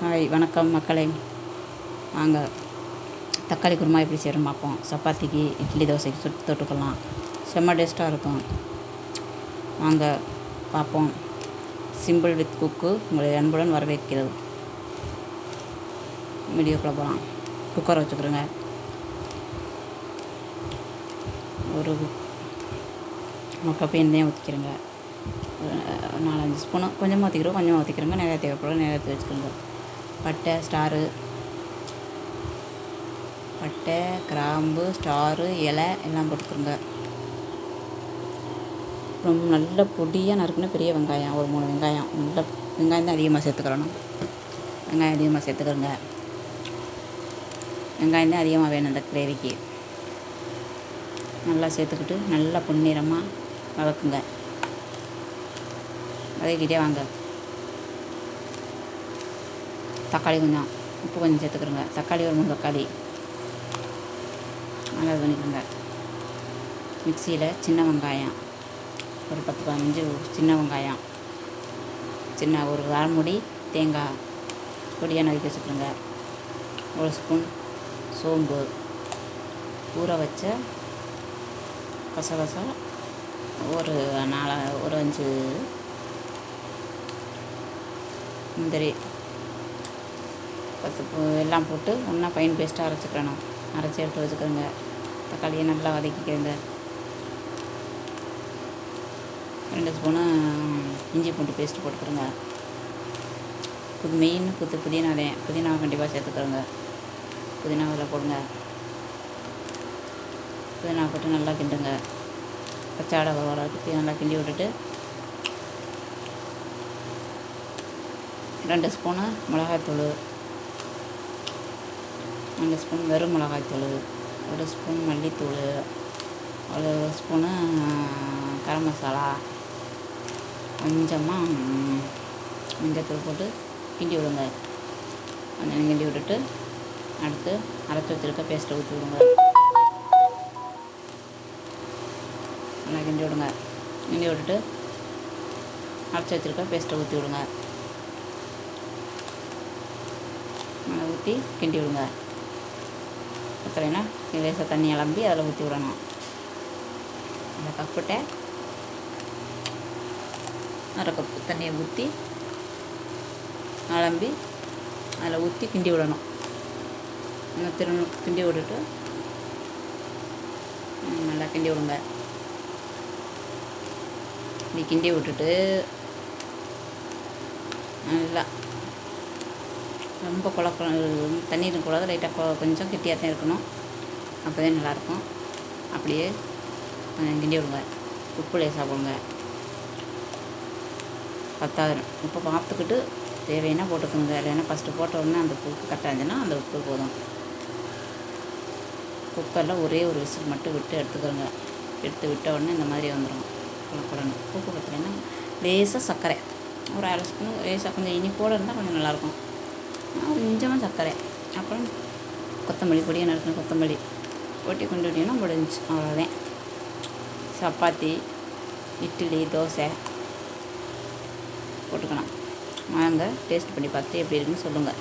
Hi வணக்கம் மக்களே. நாங்கள் தக்காளி குருமா எப்படி செய்கிறோம் பார்ப்போம். சப்பாத்திக்கு இட்லி தோசைக்கு சுட்டு தொட்டுக்கலாம். செம்ம டேஸ்ட்டாக இருக்கும். வாங்க பார்ப்போம். சிம்பிள் வித் குக்கு உங்களை அன்புடன் வரவேற்கிறது. வீடியோக்குள்ளே போகலாம் குக்கரை வச்சுக்கிறோங்க ஒரு முக்கப்பு எண்ணெயை ஊற்றிக்கிறேங்க நாலஞ்சு ஸ்பூனு கொஞ்சமாக ஊற்றிக்கிறோம் கொஞ்சமாக ஊற்றிக்கிறோங்க நிறையா தேவைப்படும் நிறையா வச்சுக்கிறோங்க பட்டை ஸ்டாரு. பட்டை கிராம்பு ஸ்டாரு இலை எல்லாம் போட்டுக்கிறோங்க ரொம்ப நல்ல பொடியாக நறுக்குன பெரிய வெங்காயம் ஒரு மூணு வெங்காயம். நல்ல வெங்காயம் தான் அதிகமாக சேர்த்துக்கிறணும். வெங்காயம் அதிகமாக சேர்த்துக்கிறோங்க. வெங்காயம் தான் அதிகமாக வேணும் இந்த கிரேவிக்கு. நல்லா சேர்த்துக்கிட்டு நல்லா பொன்னிறமாக வளர்க்குங்க வதக்கிட்டே வாங்க. தக்காளி கொஞ்சம் உப்பு கொஞ்சம் சேர்த்துக்கிறோங்க தக்காளி ஒரு மூணு தக்காளி. நல்லா இது பண்ணிக்கோங்க. மிக்சியில் சின்ன வெங்காயம். ஒரு பத்து பதினஞ்சு சின்ன வெங்காயம். சின்ன ஒரு அரைமுடி தேங்காய் பொடியாக நறுக்கி வச்சுக்கிறோங்க ஒரு ஸ்பூன் சோம்பு. ஊற வச்ச கசகசா ஒரு நாலு ஒரு அஞ்சு முந்திரி. பத்து எல்லாம் போட்டு ஒன்றா பையன் பேஸ்ட்டாக அரைச்சிக்கிறணும் அரைச்சி எடுத்து வச்சுக்கிறோங்க. தக்காளியை நல்லா வதக்கிக்கிறேங்க. ரெண்டு ஸ்பூனு இஞ்சி பூண்டு பேஸ்ட் போட்டுக்கிறோங்க. புது மெயின் புது புதினா அதே புதினா கண்டிப்பாக சேர்த்துக்கிறோங்க. புதினா அதில் போடுங்க. புதினா போட்டு நல்லா கிண்டுங்க. பச்சாடை வர வரைக்கும் நல்லா கிண்டி விட்டுட்டு ரெண்டு ஸ்பூனு மிளகாய்த்தூள். ரெண்டு ஸ்பூன் வெறும் மிளகாய்த்தூள் ஒரு ஸ்பூன் மல்லித்தூள் ஒரு ஸ்பூனு கரம் மசாலா கொஞ்சமாக மஞ்சத்தூள் போட்டு கிண்டி விடுங்க. கொஞ்சம் கிண்டி விட்டுட்டு அடுத்து அரைச்சி வச்சுருக்க பேஸ்ட்டை ஊற்றி விடுங்க. நல்லா கிண்டி விடுங்க. கிண்டி விட்டுட்டு அரைச்சி வச்சுருக்க பேஸ்ட்டை ஊற்றி விடுங்க. நல்லா ஊற்றி கிண்டி விடுங்க. பத்தலைன்னா லேசாக தண்ணி அலம்பி அதில் ஊற்றி விடணும். அந்த கப்புட்டை அரை கப்பு தண்ணியை ஊற்றி அலம்பி அதில் ஊற்றி கிண்டி விடணும். இன்னும் திரும்ப கிண்டி விட்டுட்டு நல்லா கிண்டி விடுங்க. இப்படி கிண்டி விட்டுட்டு நல்லா ரொம்ப குழப்ப தண்ணி இருக்கக்கூடாது லைட்டாக கொஞ்சம் கெட்டியாக தான் இருக்கணும். அப்போ தான் நல்லாயிருக்கும் அப்படியே கிண்டி விடுங்க. உப்பு லேசாக போடுங்க பத்தாவது உப்பு பார்த்துக்கிட்டு தேவைன்னா போட்டுக்கோங்க. இல்லைன்னா ஃபஸ்ட்டு போட்ட உடனே அந்த உப்பு கட்டாஞ்சுன்னா இருந்துச்சுன்னா அந்த உப்பு போதும். குக்கரில் ஒரே ஒரு விசில் மட்டும் விட்டு எடுத்துக்கோங்க. எடுத்து விட்ட உடனே இந்த மாதிரி வந்துடும் குழப்படணும் உப்பு பத்தலைன்னா லேசாக சர்க்கரை. ஒரு அரை ஸ்பூன் லேசாக கொஞ்சம் இனிப்போடு இருந்தால் கொஞ்சம் நல்லாயிருக்கும் கொஞ்சமாக சர்க்கரை அப்புறம் கொத்தமல்லி பொடியாக நறுக்கணும் கொத்தமல்லி போட்டி கொண்டு விட்டீங்கன்னா முடிஞ்சு அவ்வளோதான் சப்பாத்தி இட்லி தோசை போட்டுக்கலாம். வாங்க டேஸ்ட் பண்ணி பார்த்துட்டு எப்படி இருக்குன்னு சொல்லுங்கள்